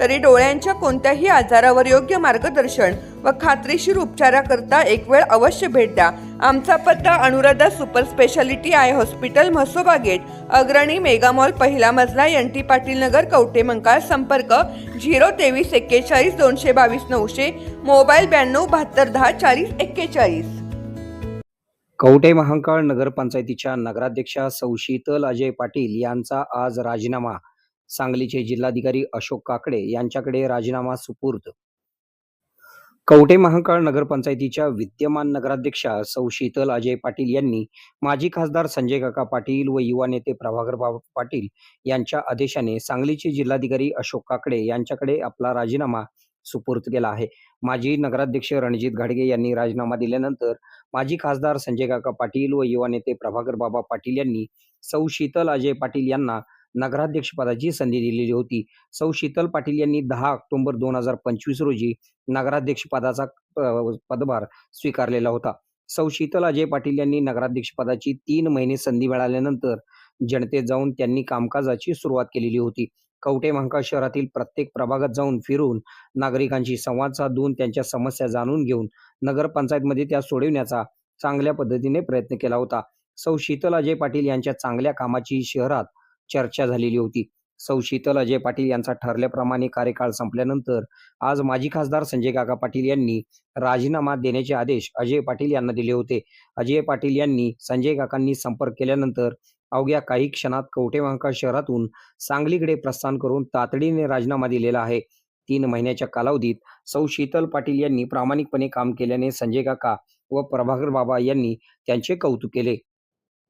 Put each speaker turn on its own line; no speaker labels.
तरी डोळ्यांच्या कोणत्याही आजारावर योग्य मार्गदर्शन व खात्रीशीर उपचाराकरता एक वेळ अवश्य भेट द्या. आमचा पत्ता Anuradha super speciality eye hospital Mhasoba gate Agrani mega mall पहिला मजला एन टी पाटील नगर कवटे मंकाळ संपर्क झिरो तेवीस एक्केचाळीस दोनशे बावीस नऊशे मोबाईल ब्याण्णव बहात्तर दहा चाळीस एक्केचाळीस.
कवटे महांकाळ नगरपंचायतीच्या नगराध्यक्षा सौ शीतल अजय पाटील यांचा आज राजीनामा. सांगलीचे जिल्हाधिकारी अशोक काकडे यांच्याकडे राजीनामा सुपूर्द. कवटे महाकाळ नगरपंचायतीच्या विद्यमान नगराध्यक्षा सौ शीतल अजय पाटील यांनी माजी खासदार संजय काका पाटील व युवा नेते प्रभाकर पाटील यांच्या आदेशाने सांगलीचे जिल्हाधिकारी अशोक काकडे यांच्याकडे आपला राजीनामा सुपूर्द केला आहे. माजी नगराध्यक्ष रणजित घाडगे यांनी राजीनामा दिल्यानंतर माजी खासदार संजय काका पाटील व युवा नेते प्रभाकर बाबा पाटील यांनी सौ शीतल अजय पाटील यांना नगराध्यक्षपदाची संधी दिलेली होती. सौ शीतल पाटील यांनी दहा ऑक्टोबर दोन हजार पंचवीस रोजी नगराध्यक्षपदाचा पदभार स्वीकारलेला होता. सौ शीतल अजय पाटील यांनी नगराध्यक्षपदाची तीन महिने संधी मिळाल्यानंतर जनतेत जाऊन त्यांनी कामकाजाची सुरुवात केलेली होती. कवटे महांकाळ शहरातील प्रत्येक प्रभागात जाऊन फिरून नागरिकांशी संवाद साधून त्यांच्या समस्या जाणून घेऊन नगरपंचायतमध्ये त्या सोडविण्याचा चांगल्या पद्धतीने प्रयत्न केला होता. सौ शीतल अजय पाटील यांच्या चांगल्या कामाची शहरात चर्चा झालेली होती. सौ शीतल अजय पाटील यांचा ठरल्याप्रमाणे कार्यकाळ संपल्यानंतर आज माजी खासदार संजय काका पाटील यांनी राजीनामा देण्याचे आदेश अजय पाटील यांना दिले होते. अजय पाटील यांनी संजय काकांनी संपर्क केल्यानंतर अवघ्या काही क्षणात कवठे शहरातून सांगलीकडे प्रस्थान करून तातडीने राजीनामा दिलेला आहे. तीन महिन्याच्या कालावधीत सौ शीतल पाटील यांनी प्रामाणिकपणे काम केल्याने संजय काका व प्रभाकर बाबा यांनी त्यांचे कौतुक केले.